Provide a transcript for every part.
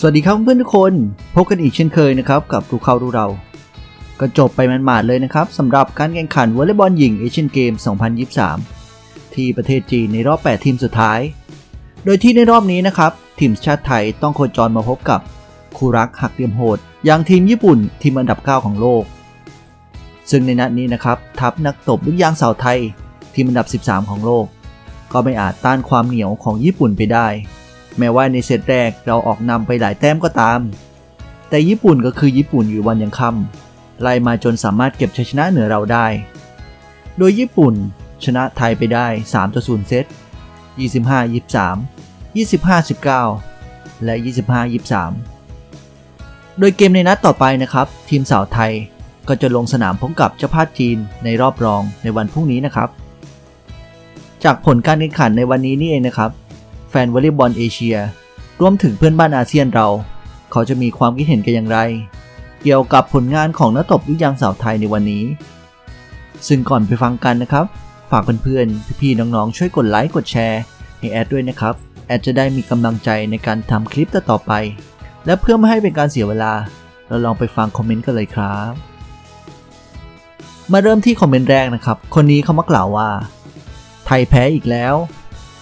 สวัสดีครับเพื่อนทุกคน พบกันอีกเช่นเคยนะครับกับรู้เขารู้เรา ก็จบไปมันหมาดเลยนะครับสำหรับการแข่งขันวอลเลย์บอลหญิงเอเชียนเกม 2023 ที่ประเทศจีนในรอบ 8 ทีมสุดท้าย โดยที่ในรอบนี้นะครับ ทีมชาติไทยต้องโคจรมาพบกับคู่รักหักเหลี่ยมโหด อย่างทีมญี่ปุ่นทีมอันดับ 9 ของโลก ซึ่งในนัดนี้นะครับทัพนักตบลูกยางสาวไทย ทีมอันดับ 13 ของโลก ก็ไม่อาจต้านความเหนียวของญี่ปุ่นไปได้ แม้ว่าในเซตแรกเราออกนำไปหลายแต้มก็ตาม แต่ญี่ปุ่นก็คือญี่ปุ่นอยู่วันยังค่ำไล่มาจนสามารถเก็บชัยชนะเหนือเราได้ โดยญี่ปุ่นชนะไทยไปได้3ต่อ0เซต25 23 25 19 และ 25 23 โดยเกมในนัดต่อไปนะครับ ทีมสาวไทยก็จะลงสนามพบกับเจ้าภาพจีนในรอบรองในวันพรุ่งนี้นะครับ จากผลการแข่งขันในวันนี้นี่เองนะครับ แฟนวอลเลย์บอลเอเชีย รวมถึงเพื่อนบ้านอาเซียนเรา เขาจะมีความคิดเห็นกันอย่างไร เกี่ยวกับผลงานของนักตบลูกยางสาวไทยในวันนี้ ซึ่งก่อนไปฟังกันนะครับ ฝากเพื่อนๆพี่ๆน้องๆช่วยกดไลค์กดแชร์ให้แอดด้วยนะครับ แอดจะได้มีกำลังใจในการทำคลิปต่อไป และเพื่อไม่ให้เป็นการเสียเวลา เราลองไปฟังคอมเมนต์กันเลยครับมาเริ่มที่คอมเมนต์แรกนะครับ คนนี้เขามากล่าวว่า ไทยแพ้อีกแล้ว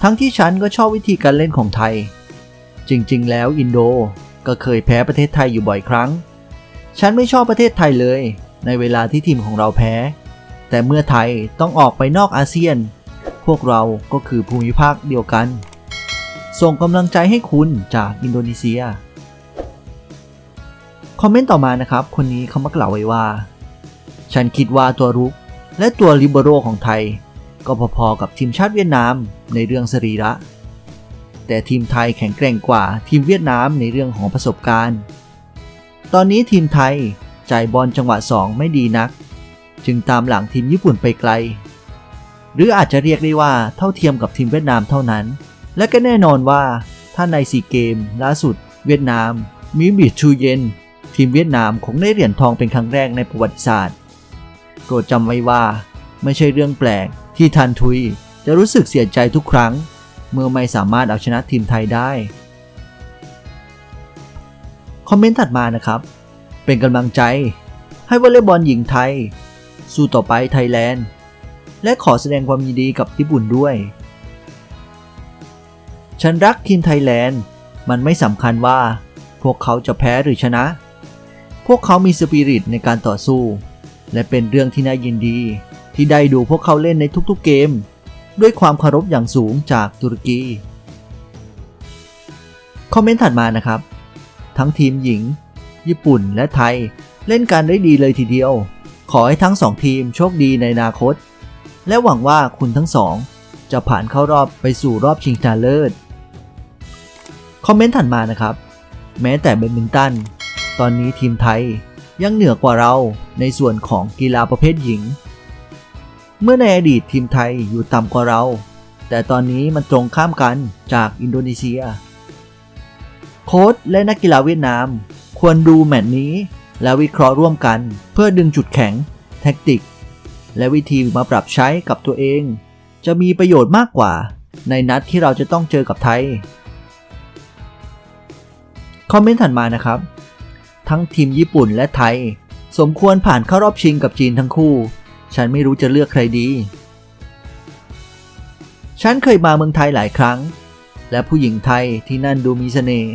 ทั้งที่ฉันก็ชอบวิธีการเล่นของไทย จริงๆ แล้วอินโดก็เคยแพ้ประเทศไทยอยู่บ่อยครั้ง ฉันไม่ชอบประเทศไทยเลย ในเวลาที่ทีมของเราแพ้ แต่เมื่อไทยต้องออกไปนอกอาเซียน พวกเราก็คือภูมิภาคเดียวกัน ส่งกำลังใจให้คุณจากอินโดนีเซีย คอมเมนต์ต่อมานะครับ คนนี้เขามากล่าวไว้ว่า ฉันคิดว่าตัวรุกและตัวลิเบโรของไทย ก็พอๆกับทีมชาติเวียดนาม ในเรื่องสรีระ แต่ทีมไทยแข็งแกร่งกว่าทีมเวียดนามในเรื่องของประสบการณ์ ตอนนี้ทีมไทยจ่ายบอลจังหวะ 2 ไม่ดีนัก จึงตามหลังทีมญี่ปุ่นไปไกล หรืออาจจะเรียกได้ว่าเท่าเทียมกับทีมเวียดนามเท่านั้น และก็แน่นอนว่าถ้าในซีเกมล่าสุด เวียดนาม มีบีชูเย็น ทีมเวียดนามคงได้เหรียญทองเป็นครั้งแรกในประวัติศาสตร์โปรดจำไว้ว่า ไม่ใช่เรื่องแปลกที่ทันทุย จะรู้สึกเสียใจทุกครั้ง เมื่อไม่สามารถเอาชนะทีมไทยได้ คอมเมนต์ถัดมานะครับ เป็นกำลังใจ ให้วอลเลย์บอลหญิงไทย สู้ต่อไปไทยแลนด์ และขอแสดงความยินดีกับญี่ปุ่นด้วย ฉันรักทีมไทยแลนด์ มันไม่สำคัญว่า พวกเขาจะแพ้หรือชนะ พวกเขามีสปิริตในการต่อสู้ และเป็นเรื่องที่น่ายินดี ที่ได้ดูพวกเขาเล่นในทุกๆเกม ด้วยความเคารพอย่างสูงจากตุรกี คอมเมนต์ถัดมานะครับ ทั้งทีมหญิง ญี่ปุ่นและไทย เล่นกันได้ดีเลยทีเดียว ขอให้ทั้งสองทีมโชคดีในอนาคต และหวังว่าคุณทั้งสอง จะผ่านเข้ารอบไปสู่รอบชิงชนะเลิศ คอมเมนต์ถัดมานะครับ แม้แต่แบดมินตัน ตอนนี้ทีมไทยยังเหนือกว่าเราในส่วนของกีฬาประเภทหญิง เมื่อในอดีตทีมไทยอยู่ต่ำกว่าเรา แต่ตอนนี้มันตรงข้ามกันจากอินโดนีเซีย โค้ชและนักกีฬาเวียดนาม ควรดูแมตช์นี้ และวิเคราะห์ร่วมกัน เพื่อดึงจุดแข็ง แท็กติก และวิธีมาปรับใช้กับตัวเอง จะมีประโยชน์มากกว่า ในนัดที่เราจะต้องเจอกับไทย คอมเมนต์ถัดมานะครับ ทั้งทีมญี่ปุ่นและไทย สมควรผ่านเข้ารอบชิงกับจีนทั้งคู่ ฉันไม่รู้จะเลือกใครดี ฉันเคยมาเมืองไทยหลายครั้ง และผู้หญิงไทยที่นั่นดูมีเสน่ห์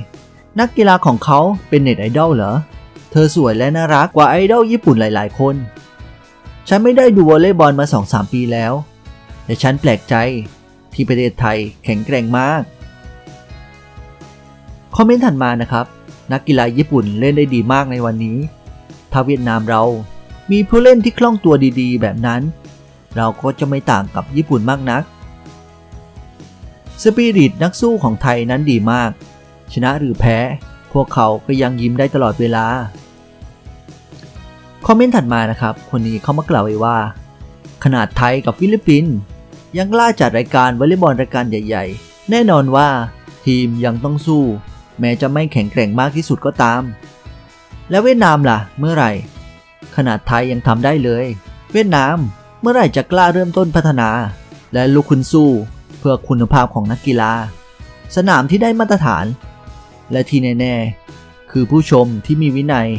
นักกีฬาของเขาเป็นเน็ตไอดอลเหรอ เธอสวยและน่ารักกว่าไอดอลญี่ปุ่นหลาย ๆ คน ฉันไม่ได้ดูวอลเลย์บอลมา 2-3 ปีแล้ว แต่ฉันแปลกใจที่ประเทศไทยแข็งแกร่งมาก คอมเมนต์ถัดมานะครับ นักกีฬาญี่ปุ่นเล่นได้ดีมากในวันนี้ ถ้าเวียดนามเรา มีผู้เล่นที่คล่องตัวดีๆ แบบนั้น เราก็จะไม่ต่างกับญี่ปุ่นมากนัก สปิริตนักสู้ของไทยนั้นดีมาก ชนะหรือแพ้ พวกเขาก็ยังยิ้มได้ตลอดเวลา คอมเมนต์ถัดมานะครับ คนนี้เขามากล่าวไว้ว่า ขนาดไทยกับฟิลิปปินส์ยังกล้าจัดรายการวอลเลย์บอลรายการใหญ่ ๆ แน่นอนว่าทีมยังต้องสู้ แม้จะไม่แข็งแกร่งมากที่สุดก็ตาม แล้วเวียดนามล่ะ เมื่อไหร่ ขนาดไทยยังทำได้เลย เวียดนามเมื่อไหร่จะกล้าเริ่มต้นพัฒนา และลุกขึ้นสู้ เพื่อคุณภาพของนักกีฬา สนามที่ได้มาตรฐาน และที่แน่ๆ คือผู้ชมที่มีวินัย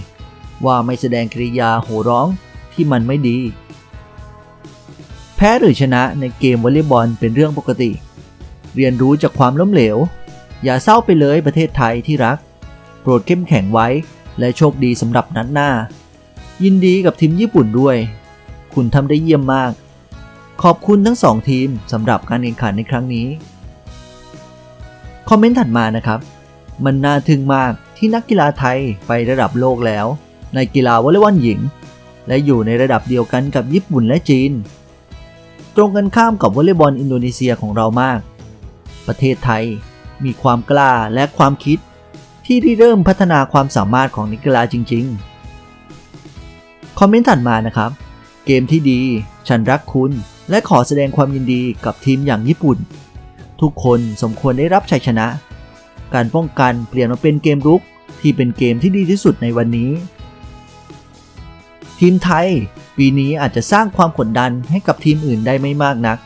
ว่าไม่แสดงกริยาโห่ร้องที่มันไม่ดี แพ้หรือชนะในเกมวอลเลย์บอลเป็นเรื่องปกติ เรียนรู้จากความล้มเหลว อย่าเศร้าไปเลยประเทศไทยที่รัก โปรดเข้มแข็งไว้และโชคดีสำหรับนัดหน้า ยินดีกับทีมญี่ปุ่นด้วย คุณทำได้เยี่ยมมาก ขอบคุณทั้งสองทีมสำหรับการแข่งขันในครั้งนี้ คอมเมนต์ถัดมานะครับ มันน่าทึ่งมากที่นักกีฬาไทยไประดับโลกแล้ว ในกีฬาวอลเลย์บอลหญิง และอยู่ในระดับเดียวกันกับญี่ปุ่นและจีน ตรงกันข้ามกับวอลเลย์บอลอินโดนีเซียของเรามาก ประเทศไทยมีความกล้าและความคิดที่ได้เริ่มพัฒนาความสามารถของนักกีฬาจริง ๆ คอมเมนต์ถัดมานะครับ เกมที่ดี ฉันรักคุณ และขอแสดงความยินดีกับทีมอย่างญี่ปุ่น ทุกคนสมควรได้รับชัยชนะ การป้องกันเปลี่ยนมาเป็นเกมรุกที่เป็นเกมที่ดีที่สุดในวันนี้ ทีมไทย ปีนี้อาจจะสร้างความกดดันให้กับทีมอื่นได้ไม่มากนัก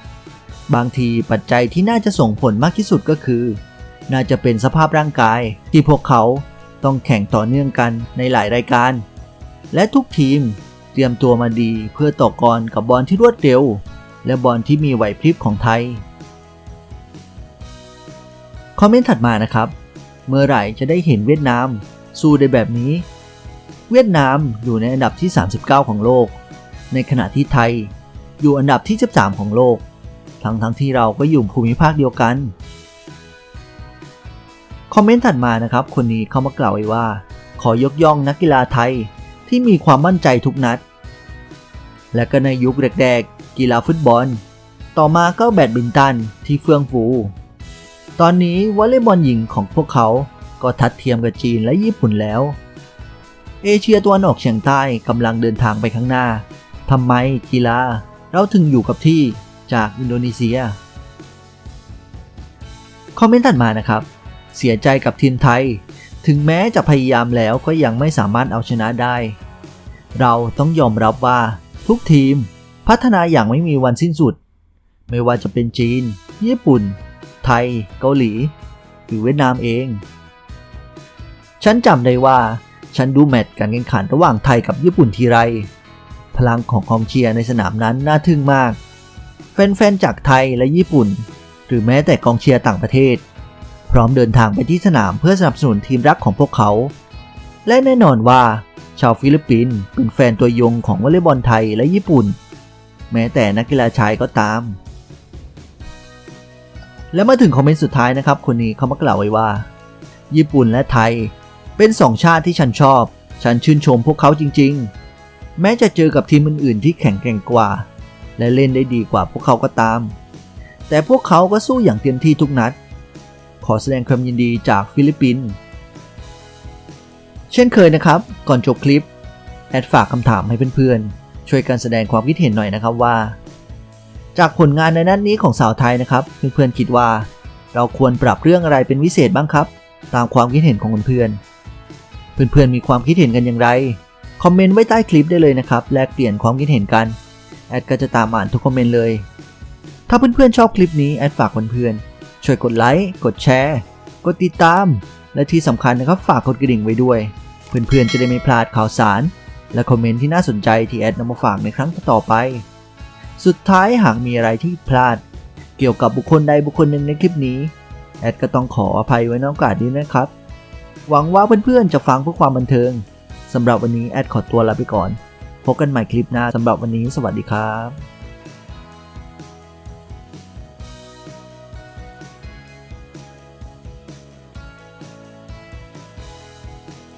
บางทีปัจจัยที่น่าจะส่งผลมากที่สุดก็คือ น่าจะเป็นสภาพร่างกายที่พวกเขาต้องแข่งต่อเนื่องกันในหลายรายการ และทุกทีมเตรียมตัวมาดีเพื่อต่อกรกับบอลที่รวดเร็ว และบอลที่มีไหวพริบของไทย คอมเมนต์ถัดมานะครับ เมื่อไหร่จะได้เห็นเวียดนาม สู้ได้แบบนี้ เวียดนามอยู่ในอันดับที่ 39 ของโลก ในขณะที่ไทยอยู่อันดับที่ 13 ของโลก ทั้งทั้งที่เราก็อยู่ภูมิภาคเดียวกัน คอมเมนต์ถัดมานะครับ คนนี้เขามากล่าวไว้ว่า ขอยกย่องนักกีฬาไทย ที่มีความมั่นใจทุกนัด และก็ในยุคแรกๆ กีฬาฟุตบอล ต่อมาก็แบดมินตันที่เฟื่องฟู ตอนนี้วอลเลย์บอลหญิงของพวกเขาก็ทัดเทียมกับจีนและญี่ปุ่นแล้ว เอเชียตะวันออกเฉียงใต้กำลังเดินทางไปข้างหน้าทำไมกีฬาเราถึงอยู่กับที่จากอินโดนีเซีย คอมเมนต์ถัดมานะครับ เสียใจกับทีมไทย ถึงแม้จะพยายามแล้วก็ยังไม่สามารถเอาชนะได้ เราต้องยอมรับว่าทุกทีมพัฒนาอย่างไม่มีวันสิ้นสุด ไม่ว่าจะเป็นจีน ญี่ปุ่น ไทย เกาหลี หรือเวียดนามเอง ฉันจำได้ว่า ฉันดูแมตช์การแข่งขันระหว่างไทยกับญี่ปุ่นทีไร พลังของกองเชียร์ในสนามนั้นน่าทึ่งมาก แฟนๆจากไทยและญี่ปุ่น หรือแม้แต่กองเชียร์ต่างประเทศ พร้อมเดินทางไปที่สนามเพื่อสนับสนุนทีมรักของพวกเขา และแน่นอนว่า ชาวฟิลิปปินส์เป็นแฟนตัวยงของวอลเลย์บอลไทยและญี่ปุ่น แม้แต่นักกีฬาชายก็ตาม และมาถึงคอมเมนต์สุดท้ายนะครับ คนนี้เขามากล่าวไว้ว่า ญี่ปุ่นและไทย เป็นสองชาติที่ฉันชอบ ฉันชื่นชมพวกเขาจริง ๆ แม้จะเจอกับทีมอื่น ๆ ที่แข็งแกร่งกว่า และเล่นได้ดีกว่าพวกเขาก็ตาม แต่พวกเขาก็สู้อย่างเต็มที่ทุกนัด ขอแสดงความยินดีจากฟิลิปปินส์ เช่นเคยนะครับ ก่อนจบคลิป แอดฝากคำถามให้เพื่อนๆ ช่วยกันแสดงความคิดเห็นหน่อยนะครับว่า จากผลงานในนัดนี้ของสาวไทยนะครับ เพื่อนๆคิดว่า เราควรปรับเรื่องอะไรเป็นวิเศษบ้างครับ ตามความคิดเห็นของเพื่อนๆเพื่อนๆมีความคิดเห็นกันอย่างไรคอมเมนต์ไว้ใต้คลิปได้เลยนะครับแลกเปลี่ยนความคิดเห็นกันแอดก็จะตามอ่านทุกคอมเมนต์เลย ถ้าเพื่อนๆชอบคลิปนี้แอดฝากเพื่อนๆช่วยกดไลค์กดแชร์ กดติดตาม และที่สำคัญนะครับฝากกดกระดิ่งไว้ด้วย เพื่อนๆจะได้ไม่พลาดข่าวสาร และคอมเมนต์ที่น่าสนใจที่แอดนำมาฝากในครั้งต่อไป สุดท้ายหากมีอะไรที่พลาด เกี่ยวกับบุคคลใดบุคคลหนึ่งในคลิปนี้ แอดก็ต้องขออภัยไว้นอกาสนี้นะครับ หวังว่าเพื่อนๆจะฟังเพื่อความบันเทิงสำหรับวันนี้แอดขอตัวลาไปก่อน พบกันใหม่คลิปหน้าสำหรับวันนี้สวัสดีครับ